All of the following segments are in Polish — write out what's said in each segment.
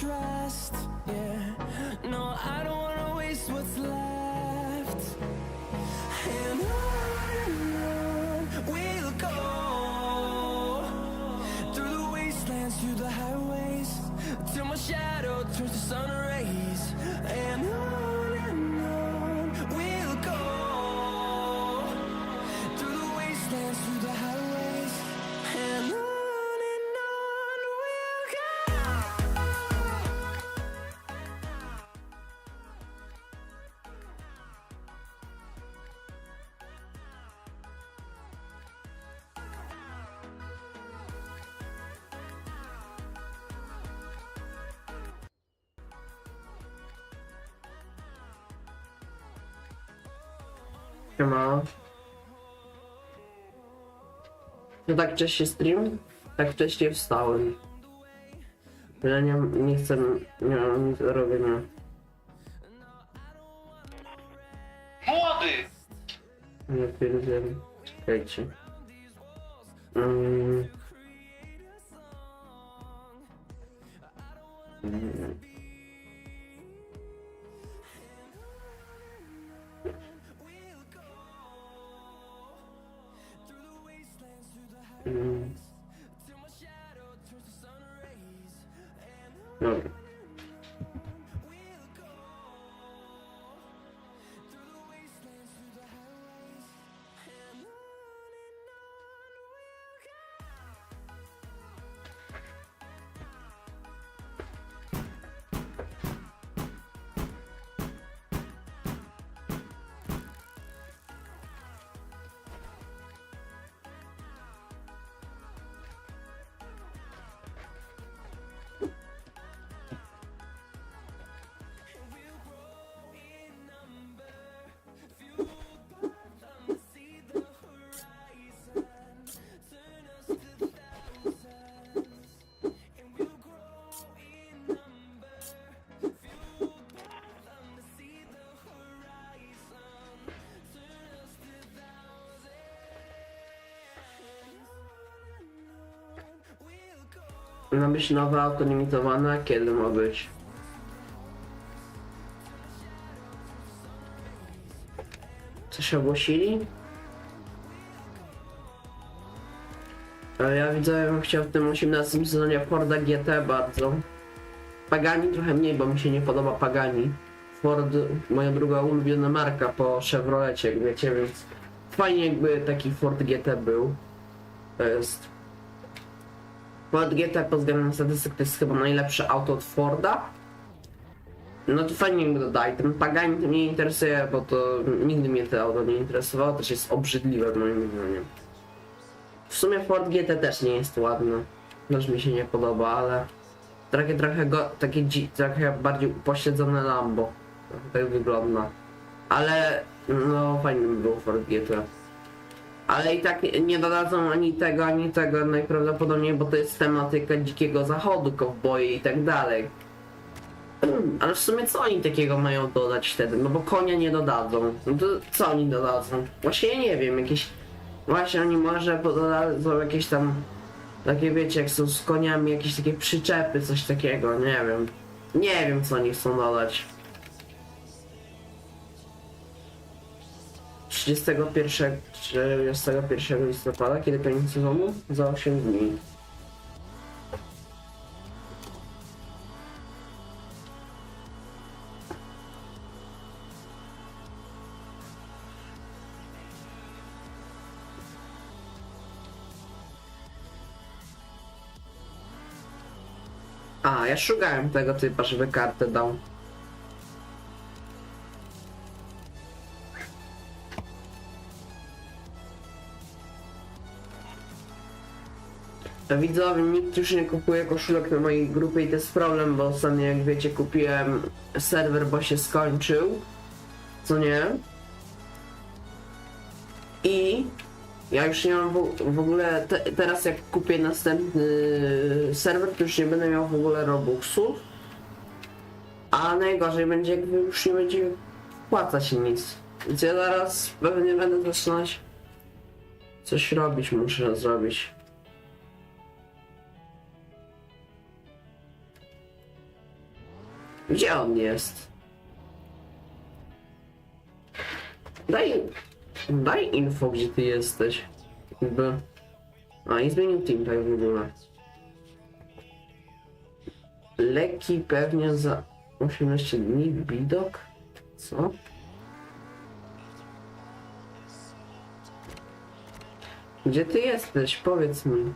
try. Siema. No tak wcześnie stream? Tak wcześnie wstałem. Ja nie, nie chcę, nie mam nic do robienia. Młody! Nie pierdzielę. Czekajcie. Mm. Dobra. Ma być nowe auto limitowane? Kiedy ma być? Coś ogłosili? Ale ja widzę, ja bym chciał w tym 18 sezonie Forda GT bardzo. Pagani trochę mniej, bo mi się nie podoba Pagani. Ford, moja druga ulubiona marka po Chevrolecie, wiecie, więc fajnie jakby taki Ford GT był. To jest Ford GT pod względem statystyk to jest chyba najlepsze auto od Forda. No to fajnie jakby dodali. Ten Pagani to mnie interesuje, bo to nigdy mnie to auto nie interesowało, też jest obrzydliwe moim zdaniem. W sumie Ford GT też nie jest ładny. Też mi się nie podoba, ale takie trochę go, takie trochę bardziej upośledzone Lambo. Tak wygląda. Ale no fajny by był Ford GT. Ale i tak nie dodadzą ani tego, ani tego najprawdopodobniej, bo to jest tematyka dzikiego zachodu, kowboje i tak dalej. Ale w sumie co oni takiego mają dodać wtedy? No bo konia nie dodadzą. No to co oni dodadzą? Właśnie ja nie wiem, jakieś... Właśnie oni może dodadzą jakieś tam... Takie wiecie, jak są z koniami, jakieś takie przyczepy, coś takiego, nie wiem. Nie wiem co oni chcą dodać. 31, 31 listopada, kiedy koniec sezonu? Za 8 dni. A, ja szukałem tego typa, żeby kartę dał. Widzowie, nikt już nie kupuje koszulek na mojej grupie i to jest problem, bo ostatnio jak wiecie kupiłem serwer, bo się skończył. Co nie? I ja już nie mam w, w ogóle, te, teraz jak kupię następny serwer, to już nie będę miał w ogóle robuxów. A najgorzej będzie, jakby już nie będzie wpłacać nic. Więc ja zaraz pewnie będę zaczynać Coś robić muszę zrobić. Gdzie on jest? Daj, daj info, gdzie ty jesteś. Jakby. A, i zmienił team tak w ogóle. Leki pewnie za 18 dni. Bidok? Co? Gdzie ty jesteś? Powiedz mi.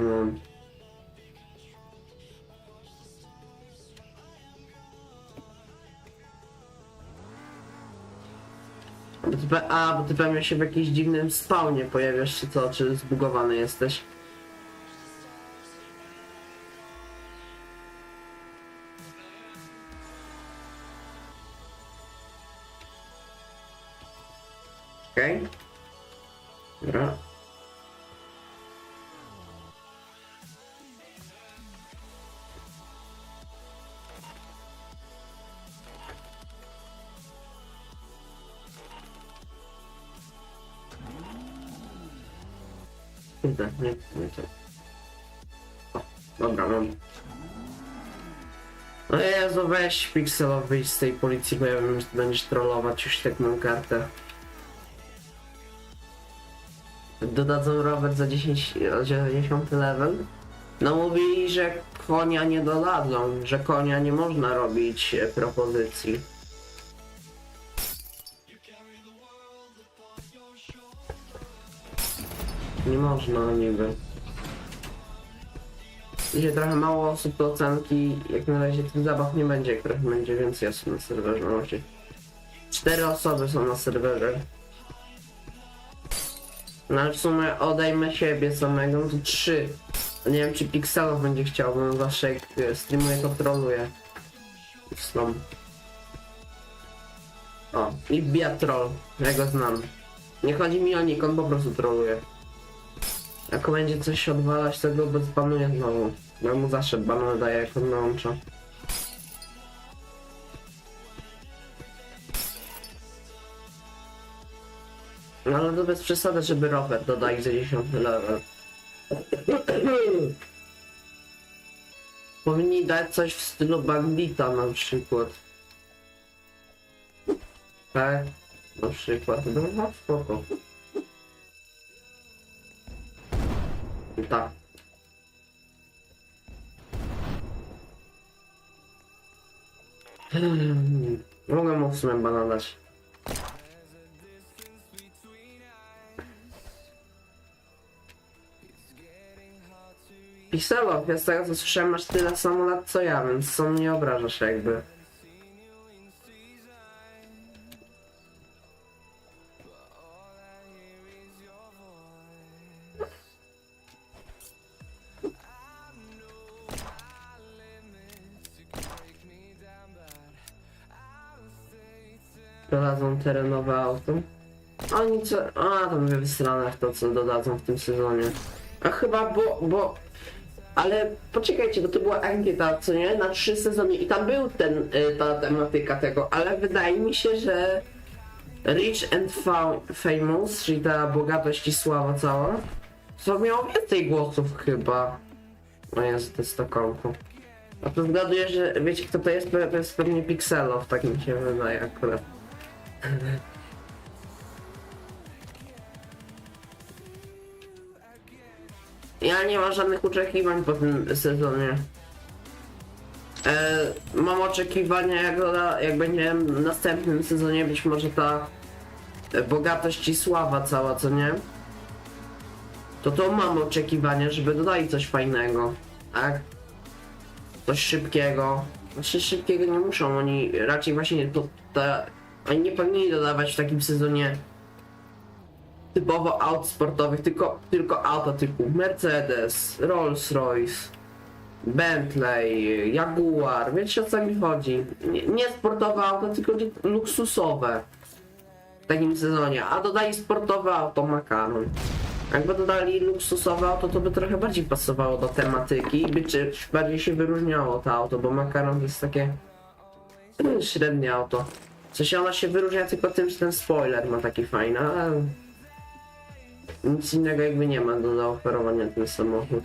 Mam. Bo ty pe- A, bo ty pewnie się w jakimś dziwnym spawnie pojawiasz, czy co? Czy zbugowany jesteś? Kurde, nie, nie to. O, dobra, mam. No Jezu, weź Pixelo wyjść z tej policji, bo ja ty będziesz trollować już tak mam kartę. Dodadzą rower za 10, za 10 level. No mówili, że konia nie dodadzą, że konia nie można robić e, propozycji. Nie można niby. Będzie trochę mało osób do ocenki, jak na razie tych zabaw nie będzie, jak trochę będzie więcej osób na serwerze. No właśnie. Cztery osoby są na serwerze. No ale w sumie odejmę siebie samego, no to trzy. Nie wiem czy Pixelow będzie chciał, bo on zawsze jak e, streamuje to troluje. O, i wbija troll, ja go znam. Nie chodzi mi o nick, on po prostu troluje. Jak będzie coś odwalać, to go zbanuję znowu. Ja mu zawsze banę daję, jak on nałącza. No ale to bez przesady, żeby rower dodali za 10 level. Powinni dać coś w stylu bandita na przykład. Tak? Na przykład. No, no spoko. Tak. Hmm, Mogę mu w sumie bana dać. Pixelow, ja z tego co słyszałem masz tyle samo lat co ja, więc są nie obrażasz jakby. Dodadzą terenowe auto. Oni co... A, to mówię wysrane w to, co dodadzą w tym sezonie. A chyba, bo... bo... Ale poczekajcie, bo to była ankieta, co nie? Na trzy sezony i tam był ten, y, ta tematyka tego, ale wydaje mi się, że Rich and Fa- Famous, czyli ta bogatość i sława cała, to miało więcej głosów chyba. No jest, to jest to. A to zgaduję, że wiecie kto to jest? To jest pewnie Pixelow, tak mi się wydaje akurat. Ja nie mam żadnych oczekiwań po tym sezonie. E, mam oczekiwania, jak, jak będzie w następnym sezonie, być może ta bogatość i sława cała, co nie? To to mam oczekiwania, żeby dodali coś fajnego, tak? Coś szybkiego. Znaczy szybkiego nie muszą, oni raczej właśnie to, ta, oni nie powinni dodawać w takim sezonie typowo aut sportowych, tylko, tylko auta typu Mercedes, Rolls-Royce, Bentley, Jaguar, wiecie o co mi chodzi? Nie, nie sportowe auta, tylko luksusowe w takim sezonie, a dodali sportowe auto Makaron. Jakby dodali luksusowe auto, to by trochę bardziej pasowało do tematyki i by czymś bardziej się wyróżniało to auto, bo Makaron jest takie mm, średnie auto. W sensie ona się wyróżnia tylko tym, że ten spoiler ma taki fajny, ale nic innego jakby nie ma do zaoferowania ten samochód.